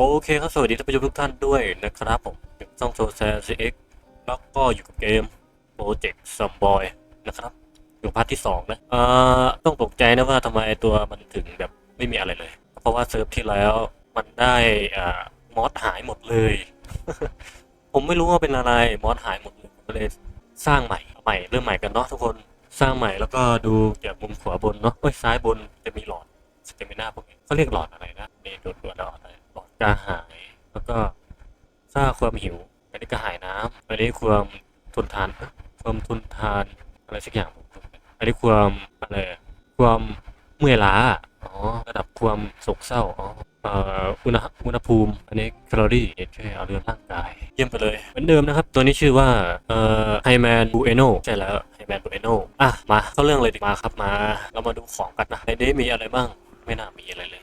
โอเคครับสวัสดีท่านผู้ชมทุกท่านด้วยนะครับผมช่องโซแซนซีเอ็กแล้วก็อยู่กับเกมโปรเจกต์ซัมบอยนะครับอยู่พาร์ทที่สองนะเอ่อต้องตกใจนะว่าทำไมตัวมันถึงแบบไม่มีอะไรเลย เพราะว่าเซิร์ฟที่แล้วมันได้อ่ามอสหายหมดเลย ผมไม่รู้ว่าเป็นอะไรมอสหายหมดเลยก็เลยสร้างใหม่ใหม่เริ่มใหม่กันเนาะทุกคนสร้างใหม่แล้วก็ดูจากมุมขวาบนเนาะเอ้ยซ้ายบนจะมีหลอดสเตมิน่าพวกนี้เขาเรียกหลอดอะไรนะเมีตัวตัวหลอดะไรหลอดกระหาย แล้วก็สร้าง ความหิว อันนี้กระหายน้ำอันนี้ความทนทานเอ้ยความทนทานอะไรสักอย่าง อันนี้ความอะไร ความเมื่อยล้า อ๋อ ระดับความโศกเศร้า อ๋อเอ่ออุณหอุณหภูมิ อันนี้แคลอรี่ช่วยเอาเรื่องร่างกาย เยี่ยมไปเลย เหมือนเดิมนะครับ ตัวนี้ชื่อว่าเอ่อไฮแมนบูเอโนใช่แล้วไฮแมนบูเอโนอะ มาเข้าเรื่องเลยดีมาครับมา เรามาดูของกันนะ ในนี้มีอะไรบ้าง ไม่น่ามีอะไรเลย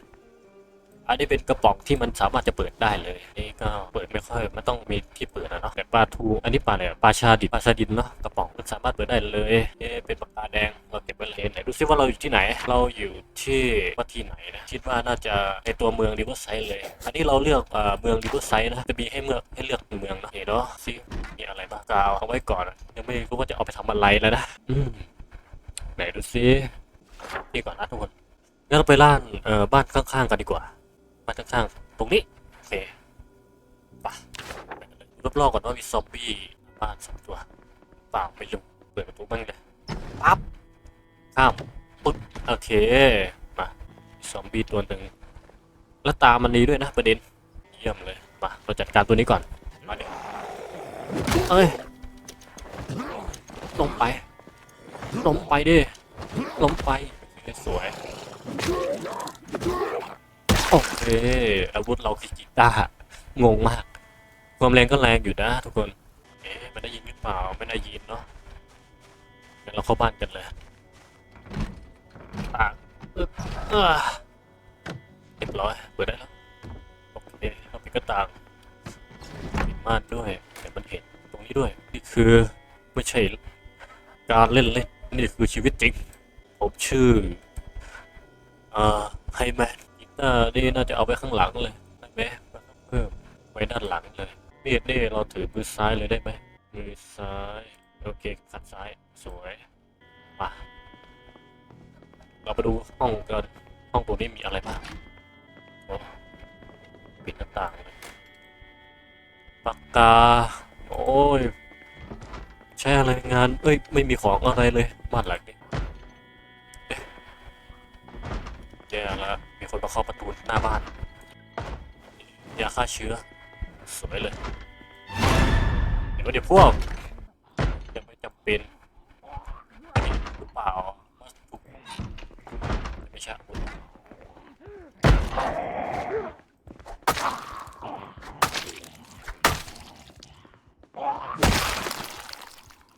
นนี้เป็นกระป๋องที่มันสามารถจะเปิดได้เลยนี่ก็เปิดไม่ค่อยมันต้องมีที่เปิดนะเนาะแต่ปลาทูอันนี้ปลาอะไรปลาชาดิบปลาชาดินเนาะกระป๋องมันสามารถเปิดได้เลยเอ๊เป็นปากกาแดงเราเก็บไว้เลยไหนดูซิว่าเราอยู่ที่ไหน เราอยู่ที่ว่าที่ไหนนะคิดว่าน่าจะในตัวเมืองริเวอร์ไซด์เลย อันนี้เราเลือกเอ่อเมืองริเวอร์ไซด์นะจะมีให้เมืองให้เลือกหนึ่งเมืองเนาะเดี๋ยวเนาะซิมีอะไรบ้างกาวเอาไว้ก่อนอะยังไม่รู้ว่าจะเอาไปทำอะไรแล้วนะอืมไหนดูซินี่ก่อนนะทุกคนงั้นเราไปล่านเอ่อบ้านข้างๆกันดีกว่า บ้านข้างๆตรงนี้ โอเคไปรอบๆก่อนว่ามีซอมบี้บ้านสองตัวเปล่าไม่รู้เปิดประตูบ้างเลยปั๊บข้ามปึ๊บโอเคมาซอมบี้ตัวหนึ่งแล้วตามันดีด้วยนะประเด็นเยี่ยมเลยมาเราจัดการตัวนี้ก่อนมาเดี๋ยวเอ้ยลงไปลงไปดิลงไปสวย เคอาวุธเราคือกีตาร์งงมาก ความแรงก็แรงอยู่นะทุกคน เอ๊ะไมันได้ยินหรือเปล่าไม่ได้ยินเนาะงั้นเราเข้าบ้านกันเลยต่างเออเออเรียบร้อยเปิดได้แล้วโอเคเราปิดกระต่างปิดม่านด้วยแต่มันเห็นตรงนี้ด้วย นี่คือไม่ใช่การเล่นเล่นนี่คือชีวิตจริงผมชื่ออ่าไฮแมน กีตาร์นี่น่าจะเอาไว้ข้างหลังเลยได้ไหมเพิ่มไว้ด้านหลังเลยมีดนี่เราถือมือซ้ายเลยได้ไหมมือซ้ายโอเคขัดซ้ายสวยมาเราไปดูห้องกันห้องตัวนี้มีอะไรบ้างโอปิดหน้าต่างเลยปากกา โอ้ยใช้อะไรงาน เอ้ย ไม่มีของอะไรเลยบ้านหลังนี้แย่แล้ว มีคนมาเคาะประตูหน้าบ้านยาฆ่าเชื้อ สวยเลย เดี๋ยวเดี๋ยวพวกยังไม่จำเป็นหรือเปล่าว่าถูกไม่ใช่อาวุธ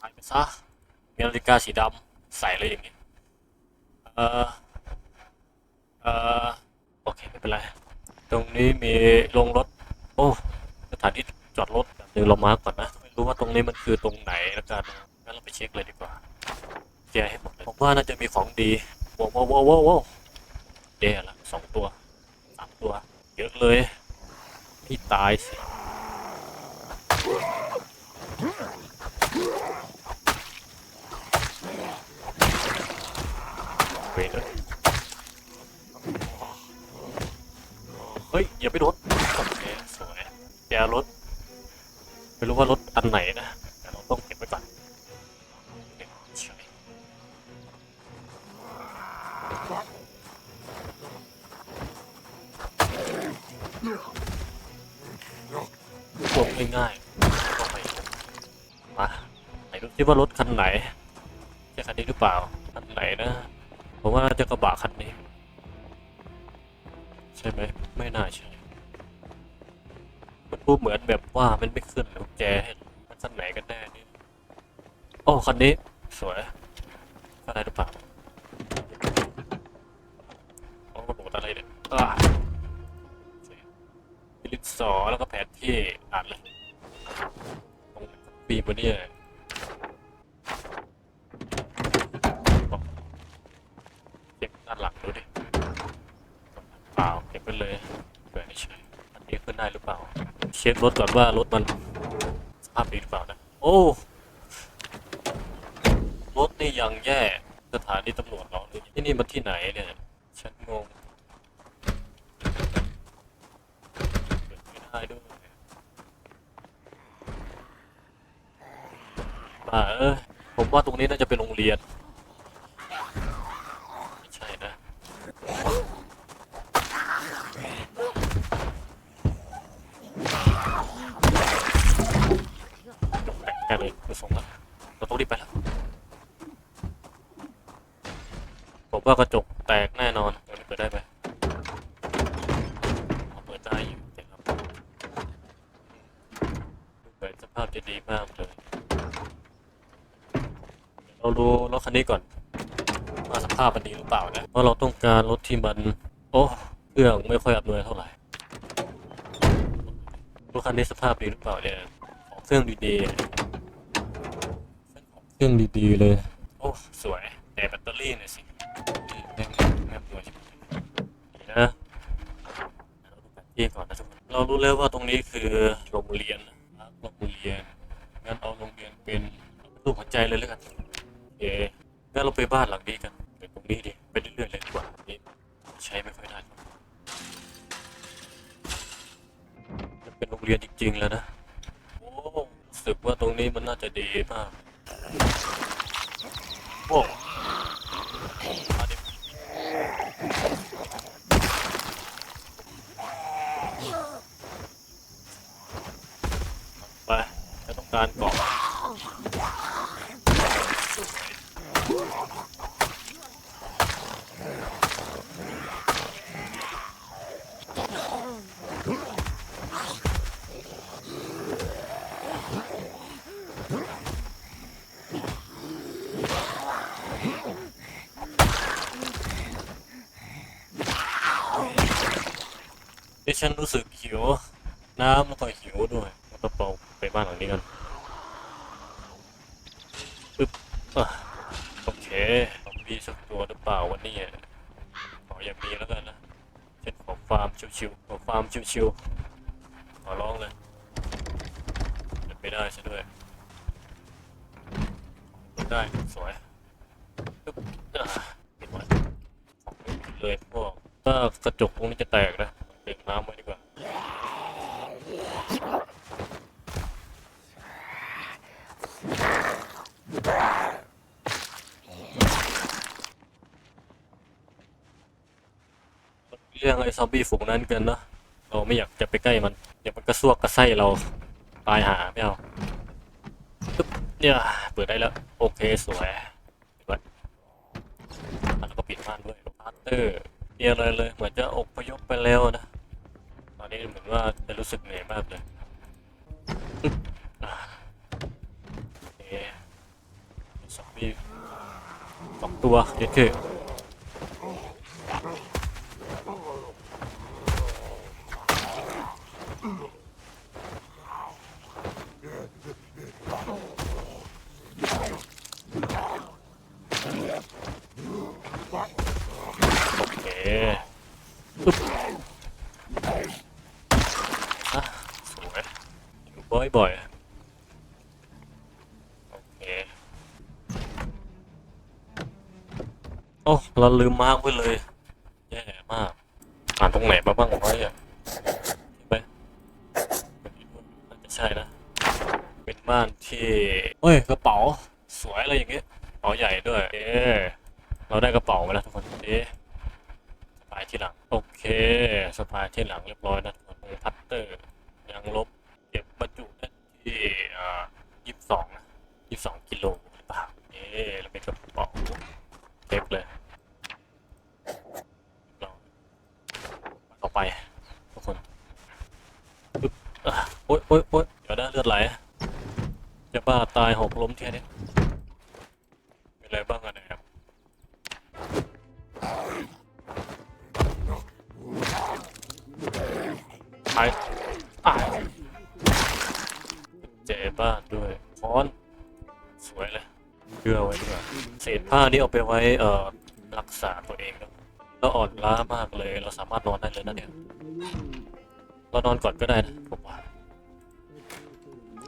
หายไปซะมีนาฬิกาสีดำใส่เลยอย่างนี้ เออ เอ่อ โอเค ไม่เป็นไร ตรงนี้มีโรงรถ โอ้สถานที่จอดรถแบบนึงเรามาก่อนนะ ไม่รู้ว่าตรงนี้มันคือตรงไหนแล้วกันงั้นเราไปเช็คเลยดีกว่าแกให้หมดเลยผมว่าน่าจะมีของดีว้าวว้าวว้าวว้าวว้าวแย่ละสองตัวสามตัว เยอะเลยพี่ตายสิเวเลย ฮ้ยอย่าไปรถโอเคสวยแกรถไม่รู้ว่ารถอันไหนนะแต่เราต้องเก็บไว้ก่อนเก็บเฉยพวกง่ายๆก็ไม่มาไหนดูซิว่ารถคันไหนใช่คันนี้หรือเปล่าคันไหนนะผมว่าจะกระบะคันนี้ ช่ไหมไม่น่าใช่ มันพูดเหมือนแบบว่ามันไม่ขึ้นกุญแจมันคันไหนกันแน่นี่โอ้คันนี้ สวยคันไหนหรือเปล่าโอ้โหอะไรเนี่ยอ่าลิปสอแล้วก็แผนที่อ่านเลยตรงปีบนเนี่ยเก็บด้านหลังดูดิเปล่าเก็บไปเลยเผื่อไม่ใช่ นี่ขึ้นได้หรือเปล่า เช็ครถก่อนว่ารถมันสภาพดีหรือเปล่านะ โอ้ รถนี่ยังแย่ สถานีตำรวจเหรอที่นี่มันที่ไหนเนี่ย ฉันงงเปิดไม่ได้ด้วยบ้าเออผมว่าตรงนี้น่าจะเป็นโรงเรียน ไม่ใช่นะ แค่เลยไปส่งแล้วเราต้องรีบไปแล้ว ผม ว่ากระจกแตกแน่นอนเดี๋ยวนี้เปิดได้ไหมเปิดได้อยู่เครับเปิดสภาพจะดีมากเลยเราดูรถคันนี้ก่อนว่าสภาพมันดีหรือเปล่านะเพราะเราต้องการรถที่มัน โอ้เครื่องไม่ค่อยอำนวยเท่าไหร่รถคันนี้สภาพดีหรือเปล่าเนี่ยของเครื่องดีๆเครื่องดีๆเลย โอ้สวย แต่แบตเตอรี่หน่อยสินี่แม่งแม่งตัวชิบหายดีนะเราดูแผนที่ก่อนนะทุกคน เรารู้แล้วว่าตรงนี้คือโรงเรียนนะโรงเรียน งั้นเอาโรงเรียนเป็นรูปหัวใจเลยแล้วกันโอเคงั้นเราไปบ้านหลังนี้กันเป็นตรงนี้ดิไปเรื่อยๆเลยดีกว่านี่ใช้ไม่ค่อยได้จะเป็นโรงเรียนจริงๆแล้วนะ โอ้รู้สึกว่าตรงนี้มันน่าจะดีมากโอ้มาดิไปจะต้อง การเกาะที่ฉันรู้สึกหิว น้ำแล้วก็หิวด้วยแล้วก็เปาไปบ้านหลังนี้กัน ปึ๊บอะโอเคซอมบี้สักตัวหรือเปล่าวันนี้ขออย่างนี้แล้วกันนะฉันขอฟาร์มชิวๆขอฟาร์มชิวๆขอร้องเลยเป็นไปได้ซะด้วยเปิดได้สวยปึ๊บอะปิดไว้ของไม่ปิดเลยพวกถ้ากระจกตรงนี้จะแตกนะเด็กน้ำไว้ดีกว่า เรื่องไอ้ซอมบี้ฝูงนั้นกันเนอะเราไม่อยากจะไปใกล้มัน เดี๋ยวมันกระซวกกระไส้เราตายหาไม่เอาปึ๊บเนี่ยเปิดได้แล้ว โอเคสวยเห็นไหมแล้วก็ปิดม่านด้วยพาร์เตอร์เนี่ยอะไรเลย เหมือนจะอพยพไปแล้วนะ ตอนนี้เหมือนว่าจะรู้สึกเหนื่อยมากเลยอึ๊บอ่าโอเคซอมบี้สองตัวเยอะคือ โอเค ปึ๊บอะสวยอยู่บ่อยๆโอเคโอ้เราลืมมาร์กไว้เลยแย่มาก อ่านตรงไหนมาบ้างวะเนี่ยเห็นไหมน่าจะใช่นะ เป็นบ้านที่เฮ้ยกระเป๋าสวยอะไรอย่างเงี้ยกระเป๋าใหญ่ด้วย เอ๊เราได้กระเป๋ามาแล้วทุกคนเอ๊ะสปายที่หลังโอเค สปายที่หลังเรียบร้อยนะทุกคนพัตเตอร์ยังลบเก็บบรรจุได้ที่ยี่สิบสองยี่สิบสองกิโลหรือเปล่าเอ๊ะเราเป็นกระเป๋าเล็กเลยเราต่อไปทุกคนปึ๊บอะโอ๊ยโอ๊ยโอ๊ยเดี๋ยวได้เลือดไหลจะบ้าตายหกล้มเทียนี้ ไปอะเจ็บบ้านด้วยค้อนสวยเลยเชื่อไว้ด้วยเศษผ้านี่เอาไปไว้เอ่อรักษาตัวเองนะแล้วอ่อนล้ามากเลย เราสามารถนอนได้เลยนะเนี่ย เรานอนก่อนก็ได้นะผมว่า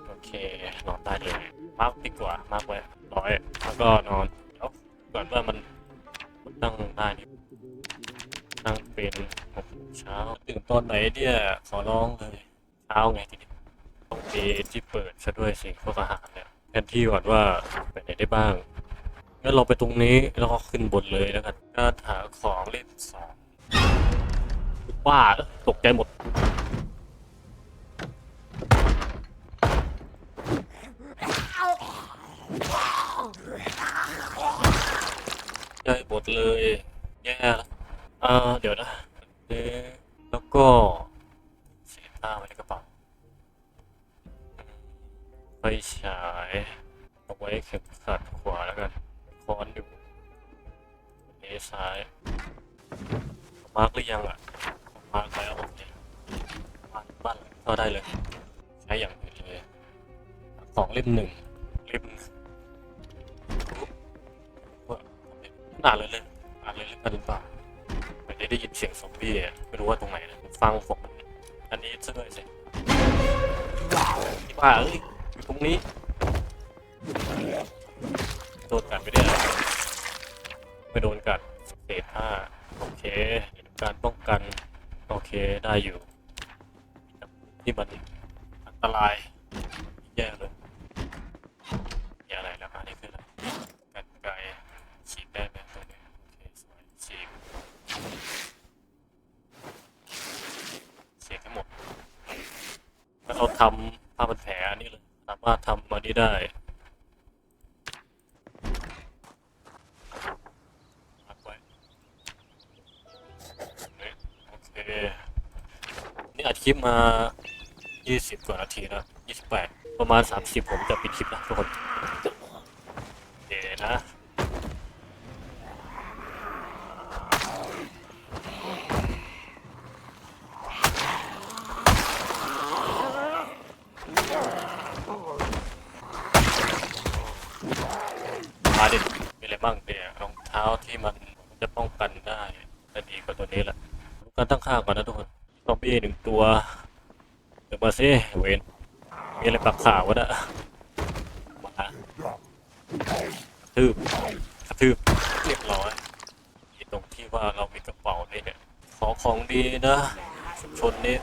โอเคนอนได้เลยมาร์กดีกว่ามาร์กไว้ร้อยแล้วก็นอนเดี๋ยวก่อนว่ามันมันตั้งได้นี่ ตั้งเป็นหกโมงเช้าตื่นตอนไหนเนี่ยขอร้องเลยเช้าไงทีนี้ต้องมีที่เปิดซะด้วยสิพวกอาหารเนี่ยแทนที่ก่อนว่าไปไหนได้บ้างงั้นเราไปตรงนี้แล้วก็ขึ้นบนเลยแล้วกันการหาของเล่นสองบ้าตกใจหมดได้หมดเลยแย่แล้ว อ่าเดี๋ยวนะแล้วก็เศษผ้าไว้ในกระเป๋าไฟฉายเอาไว้เข็มขัดขวาแล้วกันค้อนอยู่นี้ซ้ายมาร์กหรือยังอะมาร์กแล้วโอเคบ้านบ้านก็ได้เลย ใช้อย่างอื่นเลยของเล่มหนึ่งเล่มว่าอ่านเลยเลยอ่านเลยเล่มกันหรือเปล่า ได้ยินเสียงซอมบี้อะไม่รู้ว่าตรงไหนนะฟังผมอันนี้ซะด้วยสิที่ว่าเอ้ยอยู่ตรงนี้โดนกัดไปได้ไรไม่โดนกัดเศษห้าโอเค การป้องกัน โอเคได้อยู่ที่มันอันตรายเลยมีอะไรแล้วอันนี้คืออะไรกันไกรฉีกได้ไหมตรงนี้โอเคสวยฉีกฉีกให้หมดแล้วเรา ทำผ้าพันแผลอันนี้เลยสามารถทำอันนี้ได้พักไว้นี่โอเค นี่อัดคลิปมา 20 กว่านาทีนะ28 ประมาณ 30 ผมจะปิดคลิปนะทุกคนเดี๋ยวนะ มาดิมีอะไรบ้างเนี่ยรองเท้าที่มันจะป้องกันได้แต่ดีกว่าตัวนี้แหละการ ตั้งค่าก่อนนะทุกคนซอมบี้หนึ่งตัวเดี๋ยวมาซิเวนมีอะไรปักข่าววะนะมากระทืบกระทืบเรียบร้อยที่ตรงที่ว่าเรามีกระเป๋านี่เนี่ยขอของดีนะชุมชนนี้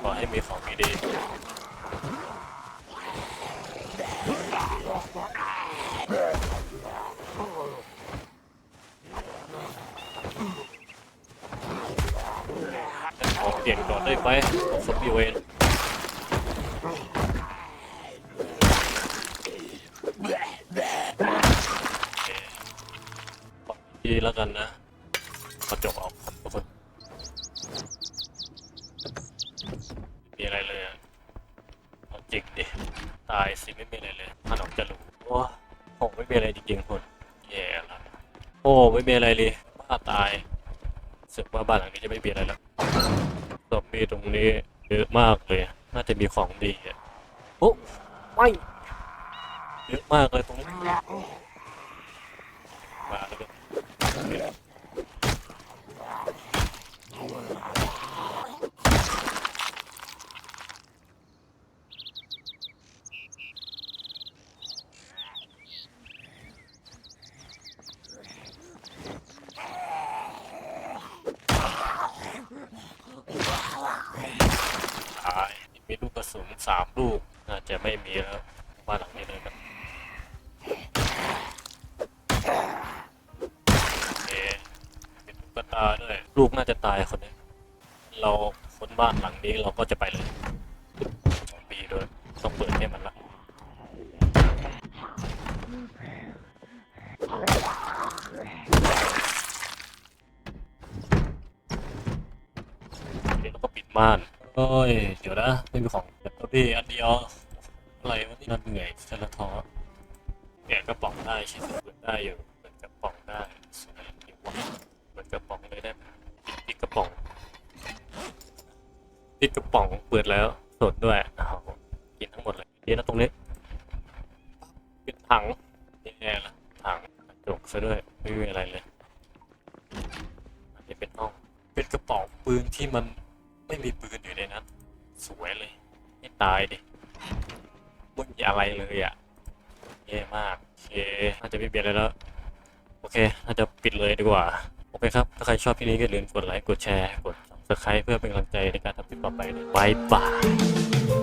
ขอให้มีของดี องซอมบี้เอเคดีแล้วกันนะกระจกออกครับทุกคนมีอะไรเลยอะเอาจริงดิ ตายสิไม่มีอะไรเลยมันออกจะรู้โอ้โหไม่มีอะไรจริงๆคนแย่ละโอ้ ไม่มีอะไรเลยบ้าตายเสึกว่าบ้านหลังนี้จะไม่มีอะไรแล้วซอมบี้ตรงนี้เยอะมากเลย น่าจะ มีของดีอะโอ้ไม่เยอะมากเลยตรงนี้มาแล้วก็ตาย มีลูกกระสุนสามลูกน่าจะไม่มีแล้วบ้านหลังนี้เลยครับโอเคมีตุ๊กตาด้วยลูกน่าจะตายคนนี้ เราค้นบ้านหลังนี้เราก็จะไปเลยสองปีด้วยต้องเปิดให้มันละเดี๋ยวเราก็ปิดม่าน โอ้ย เดี๋ยวนะไม่มีของเดี๋ยวพี่อันเดียว อะไรวะนี่มันเหนื่อยจะละท้อแกะกระป๋องได้ใช่ไหมเปิดได้อยู่เปิดกระป๋องได้สวยดีว่ะเปิดกระป๋องเลยได้ไหมปิดกระป๋องปิดกระป๋องเปิดแล้วสดด้วยอ้ากินทั้งหมดเลยดีนะตรงนี้ปิดถังนี่แน่ละถังกระจกซะด้วยไม่มีอะไรเลยอันนี้เป็นห้องเป็นกระป๋องปืนที่มันไม่มีปืน สวยเลย ไม่ตายดิไม่มีอะไรเลยอะแย่มาก โอเค น่าจะไม่เปลี่ยนเลยแล้ว โอเค น่าจะปิดเลยดีกว่า โอเคครับ ถ้าใครชอบคลิปนี้ก็อย่าลืมกดไลค์ กดแชร์ กด subscribe เพื่อเป็นกำลังใจในการทำคลิปต่อไปเลยบายบาย